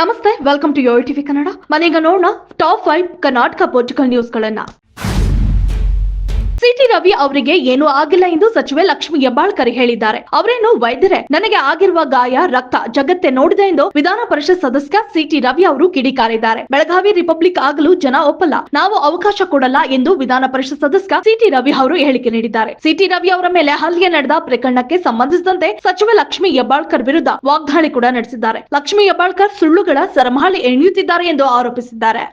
ನಮಸ್ತೆ welcome to your TV Kannada ಮನೆಗ ನೋಡೋಣ ಟಾಪ್ ಫೈವ್ ಕರ್ನಾಟಕ ಪೊಲಿಟಿಕಲ್ ನ್ಯೂಸ್ಗಳನ್ನ ಸಿಟಿ ರವಿ ಅವರಿಗೆ ಏನೂ ಆಗಿಲ್ಲ ಎಂದು ಸಚಿವೆ ಲಕ್ಷ್ಮಿ ಹೆಬ್ಬಾಳ್ಕರ್ ಹೇಳಿದ್ದಾರೆ. ಅವರೇನು ವೈದ್ಯರೇ? ನನಗೆ ಆಗಿರುವ ಗಾಯ, ರಕ್ತ ಜಗತ್ತೆ ನೋಡಿದೆ ಎಂದು ವಿಧಾನ ಪರಿಷತ್ ಸದಸ್ಯ ಸಿಟಿ ರವಿ ಅವರು ಕಿಡಿಕಾರಿದ್ದಾರೆ. ಬೆಳಗಾವಿ ರಿಪಬ್ಲಿಕ್ ಆಗಲು ಜನ ಒಪ್ಪಲ್ಲ. ನಾವು ಅವಕಾಶ ಕೊಡಲ್ಲ ಎಂದು ವಿಧಾನ ಪರಿಷತ್ ಸದಸ್ಯ ಸಿಟಿ ರವಿ ಅವರು ಹೇಳಿಕೆ ನೀಡಿದ್ದಾರೆ. ಸಿಟಿ ರವಿ ಅವರ ಮೇಲೆ ಹಲ್ಲೆ ನಡೆದ ಪ್ರಕರಣಕ್ಕೆ ಸಂಬಂಧಿಸಿದಂತೆ ಸಚಿವೆ ಲಕ್ಷ್ಮಿ ಹೆಬ್ಬಾಳ್ಕರ್ ವಿರುದ್ಧ ವಾಗ್ದಾಳಿ ಕೂಡ ನಡೆಸಿದ್ದಾರೆ. ಲಕ್ಷ್ಮಿ ಹೆಬ್ಬಾಳ್ಕರ್ ಸುಳ್ಳುಗಳ ಸರಮಾಳಿ ಎಣೆಯುತ್ತಿದ್ದಾರೆ ಎಂದು ಆರೋಪಿಸಿದ್ದಾರೆ.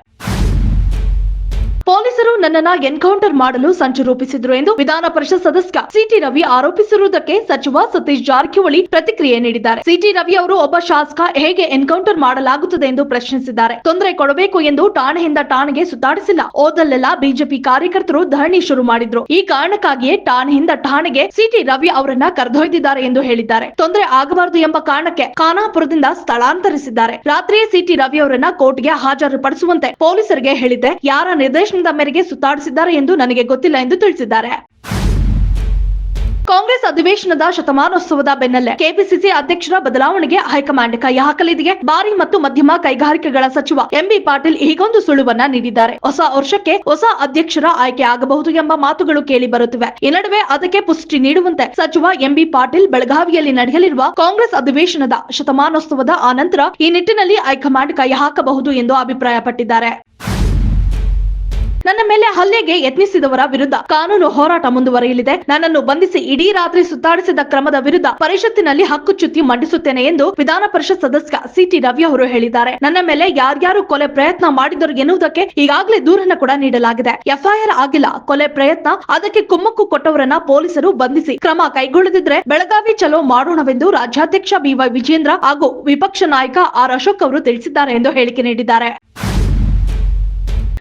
ಪೊಲೀಸರು ನನ್ನನ್ನ ಎನ್ಕೌಂಟರ್ ಮಾಡಲು ಸಂಚು ರೂಪಿಸಿದ್ರು ಎಂದು ವಿಧಾನ ಪರಿಷತ್ ಸದಸ್ಯ ಸಿಟಿ ರವಿ ಆರೋಪಿಸಿರುವುದಕ್ಕೆ ಸಚಿವ ಸತೀಶ್ ಜಾರಕಿಹೊಳಿ ಪ್ರತಿಕ್ರಿಯೆ ನೀಡಿದ್ದಾರೆ. ಸಿಟಿ ರವಿ ಅವರು ಒಬ್ಬ ಶಾಸಕ, ಹೇಗೆ ಎನ್ಕೌಂಟರ್ ಮಾಡಲಾಗುತ್ತದೆ ಎಂದು ಪ್ರಶ್ನಿಸಿದ್ದಾರೆ. ತೊಂದರೆ ಕೊಡಬೇಕು ಎಂದು ಠಾಣೆಯಿಂದ ಠಾಣೆಗೆ ಸುತ್ತಾಡಿಸಿಲ್ಲ. ಓದಲ್ಲೆಲ್ಲ ಬಿಜೆಪಿ ಕಾರ್ಯಕರ್ತರು ಧರಣಿ ಶುರು ಮಾಡಿದ್ರು. ಈ ಕಾರಣಕ್ಕಾಗಿಯೇ ಠಾಣೆಯಿಂದ ಠಾಣೆಗೆ ಸಿಟಿ ರವಿ ಅವರನ್ನ ಕರೆದೊಯ್ದಿದ್ದಾರೆ ಎಂದು ಹೇಳಿದ್ದಾರೆ. ತೊಂದರೆ ಆಗಬಾರದು ಎಂಬ ಕಾರಣಕ್ಕೆ ಖಾನಾಪುರದಿಂದ ಸ್ಥಳಾಂತರಿಸಿದ್ದಾರೆ. ರಾತ್ರಿಯೇ ಸಿಟಿ ರವಿ ಅವರನ್ನ ಕೋರ್ಟ್ಗೆ ಹಾಜರುಪಡಿಸುವಂತೆ ಪೊಲೀಸರಿಗೆ ಹೇಳಿದ್ದೆ. ಯಾರ ನಿರ್ದೇಶನದ ಮೇರೆಗೆ ಸುತ್ತಾಡಿಸಿದ್ದಾರೆ ಎಂದು ನನಗೆ ಗೊತ್ತಿಲ್ಲ ಎಂದು ತಿಳಿಸಿದ್ದಾರೆ. ಕಾಂಗ್ರೆಸ್ ಅಧಿವೇಶನದ ಶತಮಾನೋತ್ಸವದ ಬೆನ್ನಲ್ಲೇ ಕೆಪಿಸಿಸಿ ಅಧ್ಯಕ್ಷರ ಬದಲಾವಣೆಗೆ ಹೈಕಮಾಂಡ್ ಕೈ ಹಾಕಲಿದೆ ಭಾರಿ ಮತ್ತು ಮಧ್ಯಮ ಕೈಗಾರಿಕೆಗಳ ಸಚಿವ ಎಂಬಿ ಪಾಟೀಲ್ ಹೀಗೊಂದು ಸುಳುವನ್ನ ನೀಡಿದ್ದಾರೆ. ಹೊಸ ವರ್ಷಕ್ಕೆ ಹೊಸ ಅಧ್ಯಕ್ಷರ ಆಯ್ಕೆ ಆಗಬಹುದು ಎಂಬ ಮಾತುಗಳು ಕೇಳಿ ಬರುತ್ತಿವೆ. ಈ ನಡುವೆ ಅದಕ್ಕೆ ಪುಷ್ಟಿ ನೀಡುವಂತೆ ಸಚಿವ ಎಂಬಿ ಪಾಟೀಲ್ ಬೆಳಗಾವಿಯಲ್ಲಿ ನಡೆಯಲಿರುವ ಕಾಂಗ್ರೆಸ್ ಅಧಿವೇಶನದ ಶತಮಾನೋತ್ಸವದ ಆನಂತರ ಈ ನಿಟ್ಟಿನಲ್ಲಿ ಹೈಕಮಾಂಡ್ ಕೈ ಹಾಕಬಹುದು ಎಂದು ಅಭಿಪ್ರಾಯಪಟ್ಟಿದ್ದಾರೆ. ನನ್ನ ಮೇಲೆ ಹಲ್ಲೆಗೆ ಯತ್ನಿಸಿದವರ ವಿರುದ್ಧ ಕಾನೂನು ಹೋರಾಟ ಮುಂದುವರಿಯಲಿದೆ. ನನ್ನನ್ನು ಬಂಧಿಸಿ ಇಡೀ ರಾತ್ರಿ ಸುತ್ತಾಡಿಸಿದ ಕ್ರಮದ ವಿರುದ್ಧ ಪರಿಷತ್ತಿನಲ್ಲಿ ಹಕ್ಕುಚ್ಯುತಿ ಮಂಡಿಸುತ್ತೇನೆ ಎಂದು ವಿಧಾನ ಪರಿಷತ್ ಸದಸ್ಯ ಸಿಟಿ ರವಿ ಅವರು ಹೇಳಿದ್ದಾರೆ. ನನ್ನ ಮೇಲೆ ಯಾರ್ಯಾರು ಕೊಲೆ ಪ್ರಯತ್ನ ಮಾಡಿದರು ಎನ್ನುವುದಕ್ಕೆ ಈಗಾಗಲೇ ದೂರನ್ನ ಕೂಡ ನೀಡಲಾಗಿದೆ. ಎಫ್ಐಆರ್ ಆಗಿಲ್ಲ. ಕೊಲೆ ಪ್ರಯತ್ನ. ಅದಕ್ಕೆ ಕುಮ್ಮಕ್ಕು ಕೊಟ್ಟವರನ್ನ ಪೊಲೀಸರು ಬಂಧಿಸಿ ಕ್ರಮ ಕೈಗೊಳ್ಳದಿದ್ರೆ ಬೆಳಗಾವಿ ಚಲೋ ಮಾಡೋಣವೆಂದು ರಾಜ್ಯಾಧ್ಯಕ್ಷ ಬಿವೈ ವಿಜೇಂದ್ರ ಹಾಗೂ ವಿಪಕ್ಷ ನಾಯಕ ಆರ್. ಅಶೋಕ್ ಅವರು ತಿಳಿಸಿದ್ದಾರೆ ಎಂದು ಹೇಳಿಕೆ ನೀಡಿದ್ದಾರೆ.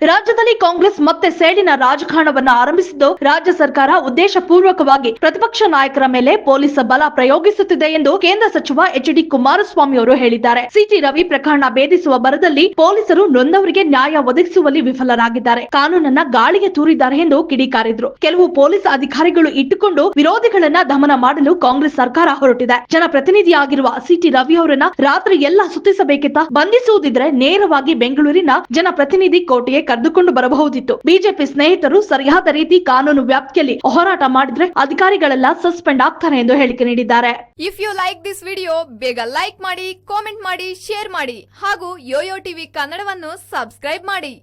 ರಾಜ್ಯದಲ್ಲಿ ಕಾಂಗ್ರೆಸ್ ಮತ್ತೆ ಸೇಡಿನ ರಾಜಕಾರಣವನ್ನು ಆರಂಭಿಸಿದ್ದು ರಾಜ್ಯ ಸರ್ಕಾರ ಉದ್ದೇಶಪೂರ್ವಕವಾಗಿ ಪ್ರತಿಪಕ್ಷ ನಾಯಕರ ಮೇಲೆ ಪೊಲೀಸ್ ಬಲ ಪ್ರಯೋಗಿಸುತ್ತಿದೆ ಎಂದು ಕೇಂದ್ರ ಸಚಿವ ಎಚ್ ಡಿ ಕುಮಾರಸ್ವಾಮಿ ಅವರು ಹೇಳಿದ್ದಾರೆ. ಸಿಟಿ ರವಿ ಪ್ರಕರಣ ಭೇದಿಸುವ ಬರದಲ್ಲಿ ಪೊಲೀಸರು ನೊಂದವರಿಗೆ ನ್ಯಾಯ ಒದಗಿಸುವಲ್ಲಿ ವಿಫಲರಾಗಿದ್ದಾರೆ. ಕಾನೂನನ್ನ ಗಾಳಿಗೆ ತೂರಿದ್ದಾರೆ ಎಂದು ಕಿಡಿಕಾರಿದ್ರು. ಕೆಲವು ಪೊಲೀಸ್ ಅಧಿಕಾರಿಗಳು ಇಟ್ಟುಕೊಂಡು ವಿರೋಧಿಗಳನ್ನ ದಮನ ಮಾಡಲು ಕಾಂಗ್ರೆಸ್ ಸರ್ಕಾರ ಹೊರಟಿದೆ. ಜನಪ್ರತಿನಿಧಿಯಾಗಿರುವ ಸಿಟಿ ರವಿ ಅವರನ್ನ ರಾತ್ರಿ ಎಲ್ಲ ಸುತ್ತಿಸಬೇಕಿತ್ತ ಬಂಧಿಸುವುದಿದ್ರೆ ನೇರವಾಗಿ ಬೆಂಗಳೂರಿನ ಜನಪ್ರತಿನಿಧಿ ಕೋಟೆಗೆ ಕರೆದುಕೊಂಡು ಬರಬಹುದಿತ್ತು. ಬಿಜೆಪಿ ಸ್ನೇಹಿತರು ಸರಿಯಾದ ರೀತಿ ಕಾನೂನು ವ್ಯಾಪ್ತಿಯಲ್ಲಿ ಹೋರಾಟ ಮಾಡಿದ್ರೆ ಅಧಿಕಾರಿಗಳೆಲ್ಲ ಸಸ್ಪೆಂಡ್ ಆಗ್ತಾರೆ ಎಂದು ಹೇಳಿಕೆ ನೀಡಿದ್ದಾರೆ. If you like this video ಬೇಗ ಲೈಕ್ ಮಾಡಿ ಕಾಮೆಂಟ್ ಮಾಡಿ ಶೇರ್ ಮಾಡಿ ಹಾಗೂ ಯೋಯೋ ಟಿವಿ ಕನ್ನಡವನ್ನು ಸಬ್ಸ್ಕ್ರೈಬ್ ಮಾಡಿ.